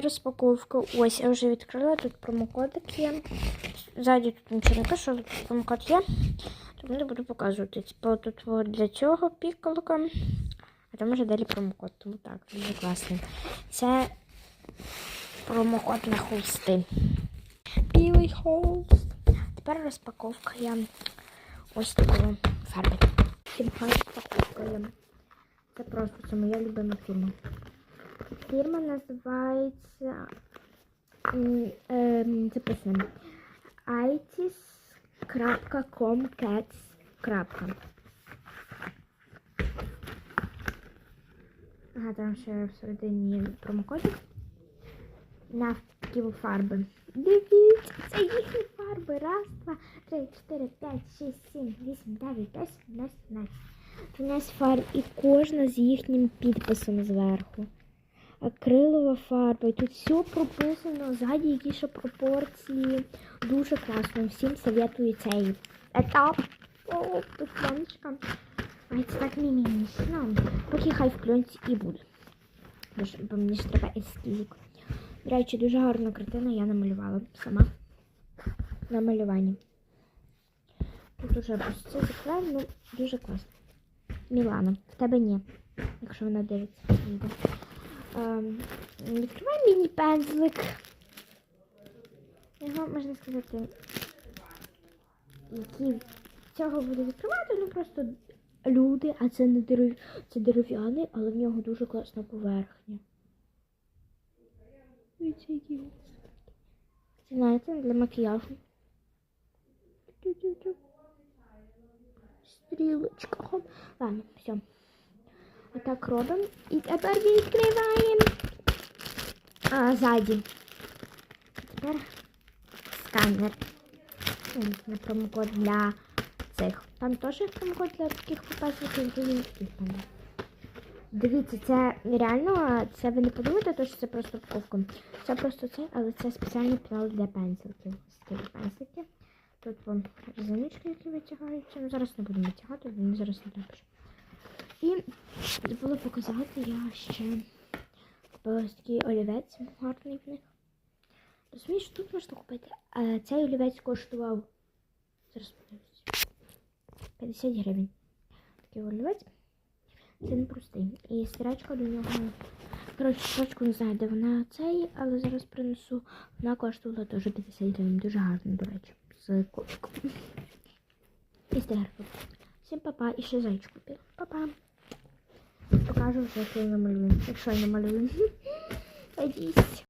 розпаковка. Ось я вже відкрила. Тут промокодик є. Ззаді тут нічого не але тут промокод є. Тому не буду показувати. Типу тут для цього пікалка. А там вже далі промокод. Тому так, дуже класний. Це промокод на холсти. Білий холст. Тепер розпаковка я ось такої фарби. Сімхай розпаковка є. Це просто це моя любима фірма. Фірма називається ем, itis.comcats. Ага, там ще всередині промокодик на такі фарби. Дивіться, це їхні фарби. Раз, два, три, чотири, п'ять, шість, сім, вісім, дев'ять, десять, одинадцять, дванадцять. 13 фарб і кожна з їхнім підписом зверху. Акрилова фарба. І тут все прописано, ззаді які ще пропорції. Дуже класно. Всім советую цей етап. О, тут пленочка. Ай, це так мімімішно. Поки хай в пленці і буде. Бо мені ж треба ескізик. До речі, дуже гарна картина я намалювала сама. На малюванні. Тут уже це заклеєно, ну дуже класно. Мілана, в тебе ні, якщо вона дивиться Ем, відкривай міні пензлик. Його можна сказати, які цього буде відкривати, ну просто люди, а це не дерев... це дерев'яний, але в нього дуже класна поверхня. Знаєте, для макіяжу. Стрілочка. Ладно, все. Отак робимо. І тепер відкриваємо. А, ззаді. Тепер сканер. На промокод для цих. Там теж промокод для таких там. Дивіться, це реально, це ви не подумайте, то, що це просто упаковка. Це просто це, але це спеціальний пенал для пензликів. Ось такі пензлики. Тут вон резиночки, які витягаються. Зараз не будемо витягати, вони зараз не напишу. І забула показати я ще ось такий олівець гарний в них. Розумієш, тут можна купити. А цей олівець коштував зараз 50 гривень. Такий олівець. Це не простий. І стирачка до нього. Коротше, стирачку не знаю, де вона цей, але зараз принесу. Вона коштувала теж 50 гривень. Дуже гарно, до речі. З котиком. І стигарку. Всім папа. І ще зайчик купила. Папа. Покажу вже, як я намалюю. Якщо я намалюю. Надіюсь.